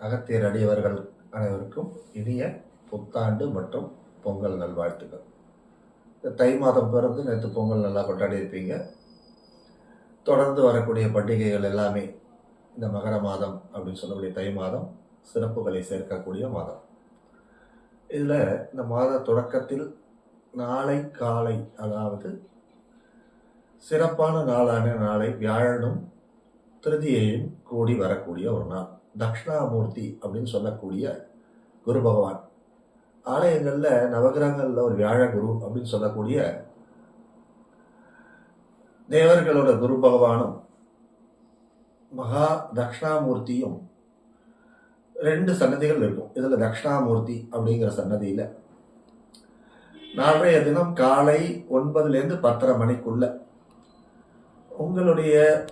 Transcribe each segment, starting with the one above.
அகத்தியர் அடியவர்கள் அனைவருக்கும் இனிய புத்தாண்டு மற்றும் பொங்கல் நல்வாழ்த்துக்கள். இந்த தை மாதம் பிறந்து நேற்று பொங்கல் நல்லா கொண்டாடி இருப்பீங்க தொடர்ந்து வரக்கூடிய பண்டிகைகள் எல்லாமே இந்த மகர மாதம் அப்படின்னு சொல்லக்கூடிய தை மாதம் சிறப்புகளை சேர்க்கக்கூடிய மாதம். இதில் இந்த மாத தொடக்கத்தில் நாளை காலை அதாவது சிறப்பான நாளான நாளை வியாழனும் திருதியையும் கூடி வரக்கூடிய ஒரு நாள். தக்ஷணாமூர்த்தி அப்படின்னு சொல்லக்கூடிய குரு பகவான். ஆலயங்களில் நவகிரகங்களில் ஒரு வியாழ குரு அப்படின்னு சொல்லக்கூடிய தேவர்களோட குரு பகவானும் மகா தக்ஷணாமூர்த்தியும் ரெண்டு சன்னதிகள் இருக்கும். இதில் தக்ஷணாமூர்த்தி அப்படிங்கிற சன்னதியில். நாளைய தினம் காலை ஒன்பதுலேருந்து பத்தரை மணிக்குள்ள உங்களுடைய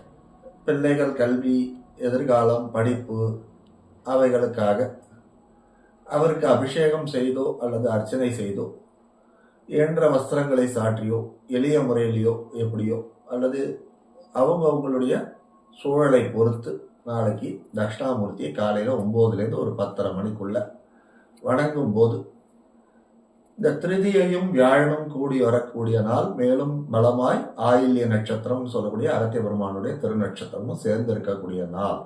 பிள்ளைகள் கல்வி எதிர்காலம் படிப்பு அவைகளுக்காக அவருக்கு அபிஷேகம் செய்தோ அல்லது அர்ச்சனை செய்தோ இயன்ற வஸ்திரங்களை சாற்றியோ எளிய முறையிலையோ எப்படியோ அல்லது அவங்க அவங்களுடைய சூழலை பொறுத்து நாளைக்கு தட்சிணாமூர்த்தியை காலையில் ஒம்போதுலேருந்து ஒரு பத்தரை மணிக்குள்ளே வணங்கும் போது இந்த திருதியையும் வியாழனும் கூடி வரக்கூடிய நாள் மேலும் பலமாய் ஆயில்ய நட்சத்திரம் சொல்லக்கூடிய அரத்திய பெருமானுடைய திருநட்சத்திரமும் சேர்ந்து இருக்கக்கூடிய நாள்.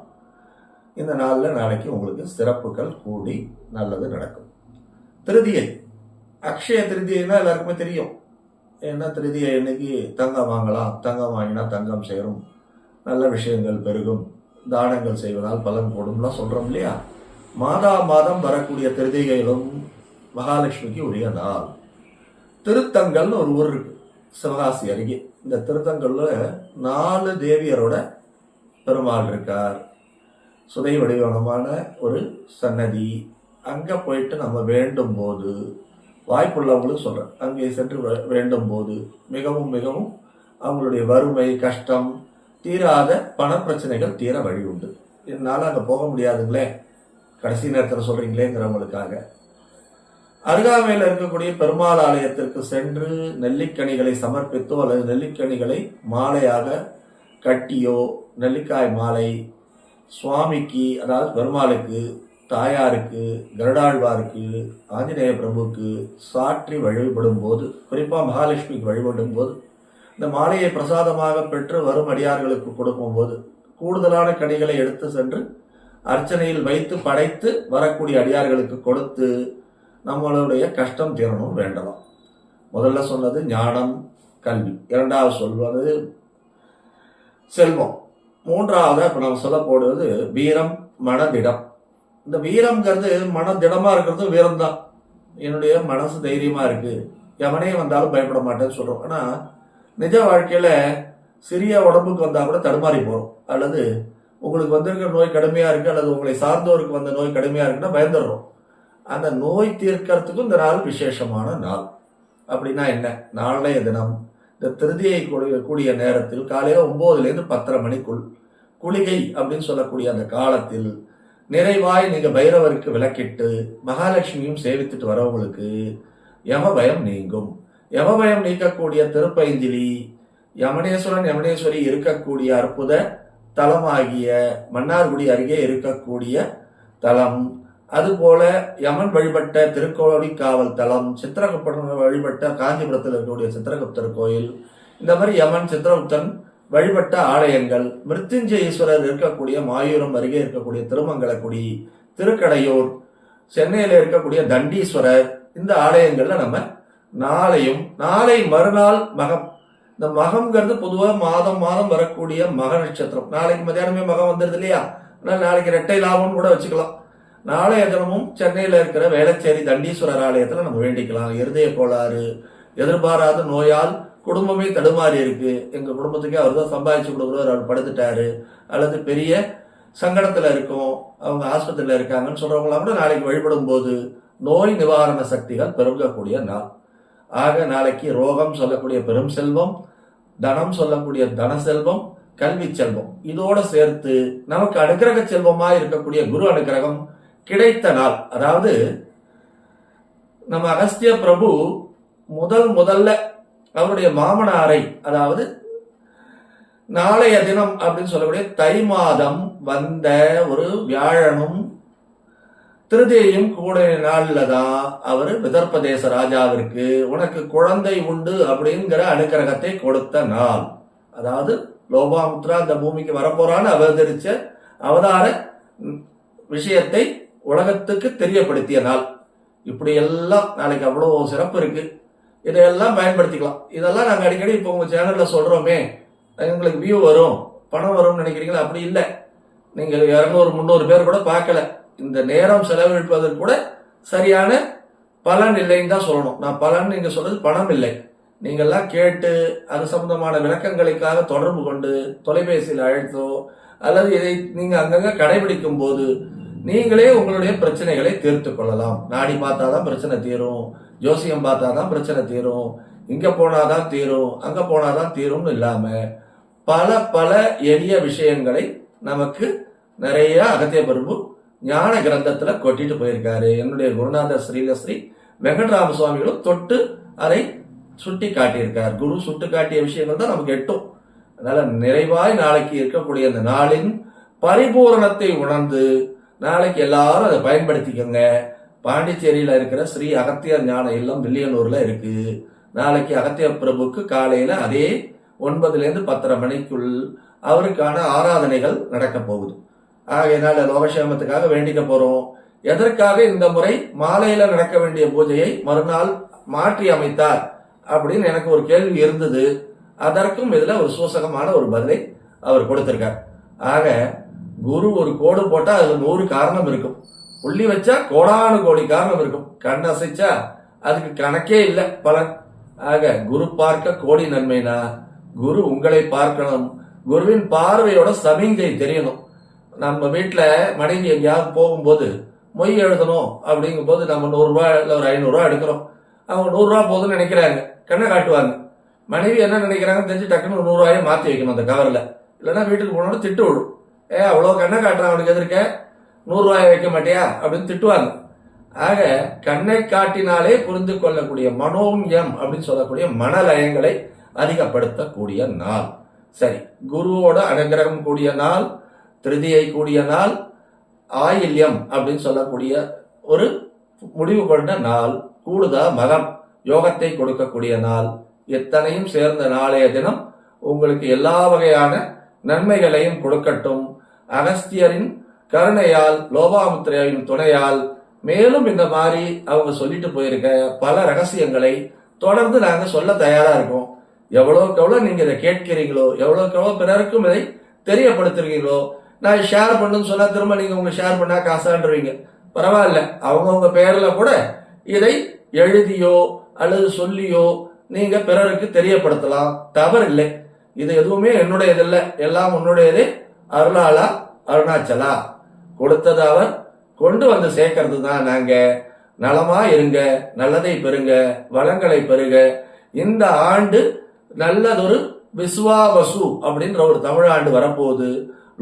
இந்த நாளில் நாளைக்கு உங்களுக்கு சிறப்புகள் கூடி நல்லது நடக்கும். திருதியை. அக்ஷய திருதியைன்னா எல்லாருக்குமே தெரியும். ஏன்னா திருதியை இன்னைக்கு தங்கம் வாங்கலாம். தங்கம் வாங்கினா தங்கம் சேரும். நல்ல விஷயங்கள் பெருகும். தானங்கள் செய்வதால் பலன் கூடும்லாம் சொல்கிறோம் இல்லையா? மாதா மாதம் வரக்கூடிய திருதிகைகளும் மகாலட்சுமிக்கு உரிய நாள். திருத்தங்கல்னு ஒரு ஊர் இருக்கு. சிவகாசி அருகே. இந்த திருத்தங்கல்ல நாலு தேவியரோட பெருமாள் இருக்கார். சுதை வடிவமான ஒரு சன்னதி. அங்கே போயிட்டு நம்ம வேண்டும் போது வாய்ப்புள்ளவங்களுக்கு சொல்கிறேன் அங்கே சென்று வேண்டும் போது மிகவும் மிகவும் அவங்களுடைய வறுமை கஷ்டம் தீராத பணப்பிரச்சனைகள் தீர வழி உண்டு. என்னால் அங்கே போக முடியாதுங்களே. கடைசி நேரத்தில் சொல்கிறீங்களேங்கிறவங்களுக்காக அருகாமையில் இருக்கக்கூடிய பெருமாள் ஆலயத்திற்கு சென்று நெல்லிக்கனிகளை சமர்ப்பித்தோ அல்லது நெல்லிக்கனிகளை மாலையாக கட்டியோ நெல்லிக்காய் மாலை சுவாமிக்கு அதாவது பெருமாளுக்கு தாயாருக்கு கருடாழ்வாருக்கு ஆஞ்சநேய பிரபுக்கு சாற்றி வழிபடும் போது குறிப்பாக மகாலட்சுமிக்கு வழிபடும் போது இந்த மாலையை பிரசாதமாக பெற்று வரும் அடியார்களுக்கு கொடுக்கும்போது கூடுதலான கனிகளை எடுத்து சென்று அர்ச்சனையில் வைத்து படைத்து வரக்கூடிய அடியார்களுக்கு கொடுத்து நம்மளுடைய கஷ்டம் தீரணும் வேண்டலாம் முதல்ல சொன்னது ஞானம் கல்வி. இரண்டாவது சொல்வது செல்வம். மூன்றாவது இப்போ நம்ம சொல்ல போடுவது வீரம் மனதிடம். இந்த வீரம்ங்கிறது மனதிடமாக இருக்கிறது வீரம் தான் என்னுடைய மனசு தைரியமாக இருக்குது எவனே வந்தாலும் பயப்பட மாட்டேன்னு சொல்கிறோம் ஆனால் நிஜ வாழ்க்கையில் சிறிய உடம்புக்கு வந்தால் கூட தடுமாறி போகிறோம் அல்லது உங்களுக்கு வந்திருக்கிற நோய் கடுமையாக இருக்குது அல்லது உங்களை சார்ந்தோருக்கு வந்த நோய் கடுமையாக இருக்குன்னா பயந்துடுறோம். அந்த நோய் தீர்க்கறதுக்கும் இந்த நாள் விசேஷமான நாள். அப்படின்னா என்ன? நாளைய தினம் இந்த திருதியை கூடிய கூடிய நேரத்தில் காலையில் ஒம்போதுலேருந்து பத்தரை மணிக்குள் குளிகை அப்படின்னு சொல்லக்கூடிய அந்த காலத்தில் நிறைவாய் நீங்கள் பைரவருக்கு விளக்கிட்டு மகாலட்சுமியும் சேவித்துட்டு வரவங்களுக்கு யம பயம் நீங்கும். யம பயம் நீக்கக்கூடிய திருப்பைந்திலி யமனேஸ்வரன் யமனேஸ்வரி இருக்கக்கூடிய அற்புத தலமாகிய மன்னார்குடி அருகே இருக்கக்கூடிய தலம். அதுபோல யமன் வழிபட்ட திருக்கோடி காவல் தலம் சித்திரகுப்தன் வழிபட்ட காஞ்சிபுரத்தில் இருக்கக்கூடிய சித்திரகுப்தர் கோயில் இந்த மாதிரி யமன் சித்திரகுப்தன் வழிபட்ட ஆலயங்கள் மிருத்யுஞ்சய ஈஸ்வரர் இருக்கக்கூடிய மாயூரம் அருகே இருக்கக்கூடிய திருமங்கலக்குடி திருக்கடையூர் சென்னையில் இருக்கக்கூடிய தண்டீஸ்வரர் இந்த ஆலயங்கள்ல நம்ம நாளையும் நாளை மறுநாள் மகம் இந்த மகம்ங்கிறது பொதுவாக மாதம் மாதம் வரக்கூடிய மக நட்சத்திரம் நாளைக்கு மத்தியானமே மகம் வந்துருது இல்லையா? ஆனால் நாளைக்கு ரெட்டை லாபம்னு கூட வச்சுக்கலாம். நாளைய தினமும் சென்னையில் இருக்கிற வேளச்சேரி தண்டீஸ்வரர் ஆலயத்தில் நம்ம வேண்டிக்கலாம். இருதய கோளாறு எதிர்பாராத நோயால் குடும்பமே தடுமாறி இருக்கு. எங்கள் குடும்பத்துக்கே அவர் தான் சம்பாதிச்சு கொடுக்குறவர் அவர் படுத்துட்டாரு. அல்லது பெரிய சங்கடத்தில் இருக்கும் அவங்க ஆஸ்பத்திரியில் இருக்காங்கன்னு சொல்றவங்களாம் கூட நாளைக்கு வழிபடும் போது நோய் நிவாரண சக்திகள் பெருகக்கூடிய நாள். ஆக நாளைக்கு ரோகம் சொல்லக்கூடிய பெரும் செல்வம் தனம் சொல்லக்கூடிய தன செல்வம் கல்வி செல்வம். இதோட சேர்த்து நமக்கு அனுக்கிரக செல்வமாக இருக்கக்கூடிய குரு அனுக்கிரகம் கிடைத்த நாள். அதாவது நம்ம அகஸ்திய பிரபு முதல் முதல்ல அவருடைய மாமனாரை அதாவது நாளைய தினம் அப்படின்னு சொல்லக்கூடிய தை மாதம் வந்த ஒரு வியாழனும் திருதேயும் கூட நாளில் தான் அவர் விதர்ப்பதேச ராஜாவிற்கு உனக்கு குழந்தை உண்டு அப்படிங்கிற அனுக்கிரகத்தை கொடுத்த நாள். அதாவது லோபாமுத்ரா அந்த பூமிக்கு வரப்போறான்னு அவதரிச்ச அவதார விஷயத்தை உலகத்துக்கு தெரியப்படுத்திய நாள். இப்படி எல்லாம் நாளைக்கு அவ்வளோ சிறப்பு இருக்கு. இதையெல்லாம் பயன்படுத்திக்கலாம். இதெல்லாம் நாங்கள் அடிக்கடி இப்போ உங்கள் சேனலில் சொல்கிறோமே எங்களுக்கு வியூ வரும். பணம் வரும்னு நினைக்கிறீங்களா? அப்படி இல்லை. நீங்கள் இரநூறு முந்நூறு பேர் கூட பார்க்கல. இந்த நேரம் செலவழிப்பதற்கு கூட சரியான பலன் இல்லைன்னு தான் சொல்லணும். நான் பலன் நீங்கள் சொல்றது பணம் இல்லை. நீங்கள்லாம் கேட்டு அது சம்பந்தமான விளக்கங்களுக்காக தொடர்பு கொண்டு தொலைபேசியில் அழைத்தோ அல்லது இதை நீங்கள் அங்கங்கே கடைபிடிக்கும் போது நீங்களே உங்களுடைய பிரச்சனைகளை தீர்த்து கொள்ளலாம். நாடி பார்த்தா தான் பிரச்சனை தீரும். ஜோசியம் பார்த்தா தான் பிரச்சனை தீரும். இங்க போனாதான் தீரும். அங்க போனாதான் தீரும்னு இல்லாம பல பல எளிய விஷயங்களை நமக்கு நிறைய அகத்திய பிரபு ஞான கிரந்தத்துல கொட்டிட்டு போயிருக்காரு. என்னுடைய குருநாதர் ஸ்ரீலஸ்ரீ வெங்கட்ராம சுவாமிகளும் தொட்டு அதை சுட்டி காட்டியிருக்கார். குரு சுட்டு காட்டிய விஷயங்கள் தான் நமக்கு எட்டும். அதனால நிறைவாய் நாளைக்கு இருக்கக்கூடிய அந்த நாளின் பரிபூரணத்தை உணர்ந்து நாளைக்கு எல்லாரும் அதை பயன்படுத்திக்கோங்க. பாண்டிச்சேரியில் இருக்கிற ஸ்ரீ அகத்தியர் ஞான இல்லம் வில்லியனூரில் இருக்குது நாளைக்கு அகத்திய பிரபுக்கு காலையில் அதே ஒன்பதுலேருந்து பத்தரை மணிக்குள் அவருக்கான ஆராதனைகள் நடக்க போகுது. ஆகையினால் லோகசேமத்துக்காக வேண்டிக்க போகிறோம் எதற்காக இந்த முறை மாலையில் நடக்க வேண்டிய பூஜையை மறுநாள் மாற்றி அமைத்தார் அப்படின்னு எனக்கு ஒரு கேள்வி இருந்தது. அதற்கும் இதில் ஒரு சூசகமான ஒரு பதிலை அவர் கொடுத்திருக்கார். ஆக குரு ஒரு கோடு போட்டா அதுல நூறு காரணம் இருக்கும். புள்ளி வச்சா கோடானு கோடி காரணம் இருக்கும். கண் அசைச்சா அதுக்கு கணக்கே இல்லை பலன். ஆக குரு பார்க்க கோடி நன்மைனா குரு உங்களை பார்க்கணும். குருவின் பார்வையோட சமிங்கை தெரியணும். நம்ம வீட்டில் மனைவி எங்கேயாவது போகும்போது மொய் எழுதணும் அப்படிங்கும்போது நம்ம நூறுரூவா இல்லை ஒரு ஐநூறுரூவா எடுக்கிறோம். அவங்க நூறுரூவா போதும்னு நினைக்கிறாங்க. கண்ணை காட்டுவாங்க. மனைவி என்ன நினைக்கிறாங்கன்னு தெரிஞ்சு டக்குன்னு நூறுரூவாயும் நூறுரூவாயை மாற்றி வைக்கணும் அந்த கவரில் இல்லைன்னா வீட்டுக்கு போனோட திட்டு விடும். ஏ அவ்வளோ கண்ணை காட்டுறான் அவனுக்கு எதிர்க்க? நூறுரூவாயை வைக்க மாட்டியா? அப்படின்னு திட்டுவாங்க. ஆக கண்ணை காட்டினாலே புரிந்து கொள்ளக்கூடிய மனோன்யம் அப்படின்னு சொல்லக்கூடிய மனலயங்களை அதிகப்படுத்தக்கூடிய நாள். சரி குருவோட அனுகிரகம் கூடிய நாள் திருதியை கூடிய நாள் ஆயில்யம் அப்படின்னு சொல்லக்கூடிய ஒரு முடிவு கொண்ட நாள் கூடுதா மகம் யோகத்தை கொடுக்கக்கூடிய நாள். எத்தனையும் சேர்ந்த நாளைய தினம் உங்களுக்கு எல்லா வகையான நன்மைகளையும் கொடுக்கட்டும். அகஸ்தியரின் கருணையால் லோபாமுத்திரையின் துணையால் மேலும் இந்த மாதிரி அவங்க சொல்லிட்டு போயிருக்க பல ரகசியங்களை தொடர்ந்து நாங்க சொல்ல தயாரா இருக்கோம். எவ்வளவுக்கு எவ்வளவு நீங்க இதை கேட்கிறீங்களோ எவ்வளவுக்கு எவ்வளவு பிறருக்கும் இதை தெரியப்படுத்துறீங்களோ நான் ஷேர் பண்ணுன்னு சொன்னா திரும்ப நீங்க உங்க ஷேர் பண்ணா காசான்றீங்க பரவாயில்ல அவங்கவுங்க பெயரில் கூட இதை எழுதியோ அல்லது சொல்லியோ நீங்க பிறருக்கு தெரியப்படுத்தலாம். தவறு இல்லை இது எதுவுமே என்னுடையதில்ல. எல்லாம் உன்னுடையது. அருணாலா அருணாச்சலா? கொடுத்தது அவர் கொண்டு வந்து சேர்க்கறது தான் நாங்க. நலமா இருங்க நல்லதை பெறுங்க வளங்களை பெறுங்க இந்த ஆண்டு நல்லதொரு விஸ்வாவசு அப்படின்ற ஒரு தமிழ் ஆண்டு வரப்போகுது.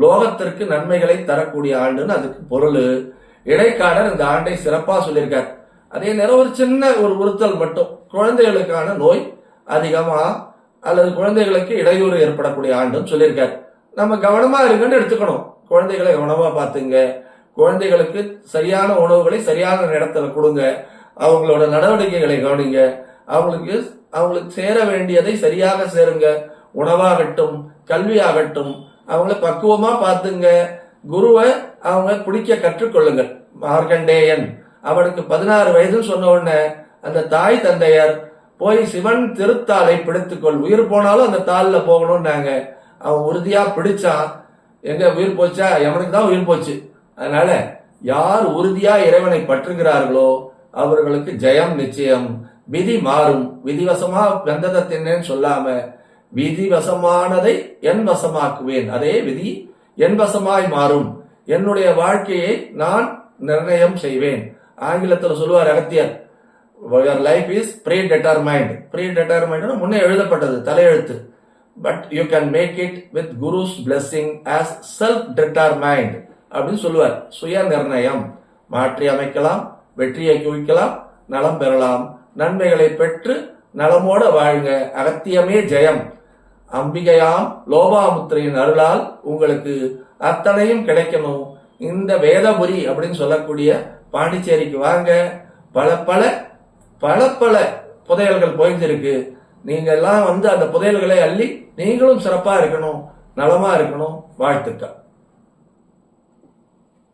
லோகத்திற்கு நன்மைகளை தரக்கூடிய ஆண்டுன்னு அதுக்கு பொருள். இடைக்காலர் இந்த ஆண்டை சிறப்பாக சொல்லியிருக்கார். அதே நேரம் ஒரு சின்ன ஒரு உறுத்தல் மட்டும். குழந்தைகளுக்கான நோய் அதிகமாக அல்லது குழந்தைகளுக்கு இடையூறு ஏற்படக்கூடிய ஆண்டுன்னு சொல்லியிருக்காரு. நம்ம கவனமா இருக்குன்னு எடுத்துக்கணும். குழந்தைகளை கவனமா பார்த்துங்க. குழந்தைகளுக்கு சரியான உணவுகளை சரியான இடத்துல கொடுங்க. அவங்களோட நடவடிக்கைகளை கவனிங்க. அவங்களுக்கு அவங்களுக்கு சேர வேண்டியதை சரியாக சேருங்க. உணவாகட்டும் கல்வியாகட்டும் அவங்கள பக்குவமா பார்த்துங்க. குருவை அவங்க பிடிக்க கற்றுக்கொள்ளுங்கள். மார்கண்டேயன் அவனுக்கு பதினாறு வயதுன்னு சொன்ன உடனே அந்த தாய் தந்தையர் போய் சிவன் திருத்தாளை பிடித்துக்கொள். உயிர் போனாலும் அந்த தாளில் போகணும்னாங்க. அவன் உறுதியா பிடிச்சான் எங்க உயிர் போச்சா? எவனுக்கு தான் உயிர் போச்சு? அதனால யார் உறுதியா இறைவனை பற்றுகிறார்களோ அவர்களுக்கு ஜெயம் நிச்சயம். விதி மாறும். விதிவசமா வெந்ததை தின்னேன்னு சொல்லாம விதிவசமானதை என் வசமாக்குவேன். அதே விதி என் வசமாய் மாறும். என்னுடைய வாழ்க்கையை நான் நிர்ணயம் செய்வேன். ஆங்கிலத்தில் சொல்லுவார் Agathiyar your life is pre determined pre determined முன்னே எழுதப்பட்டது தலையெழுத்து. But you can make it with guru's blessing as self determined அப்படின்னு சொல்லுவார். சுய நிர்ணயம் மாற்றி அமைக்கலாம் வெற்றியை குவிக்கலாம் நலம் பெறலாம். நன்மைகளை பெற்று நலமோட வாழ்க. அகத்தியமே ஜெயம். அம்பிகையாம் லோபாமுத்திரையின் அருளால் உங்களுக்கு அத்தனையும் கிடைக்கணும். இந்த வேதபுரி அப்படின்னு சொல்லக்கூடிய பாண்டிச்சேரிக்கு வாங்க. பல பல பல பல புதையல்கள் புதைஞ்சிருக்கு நீங்க எல்லாம் வந்து அந்த புதையல்களை அள்ளி நீங்களும் சிறப்பா இருக்கணும் நலமா இருக்கணும் வாழ்த்துக்கள்.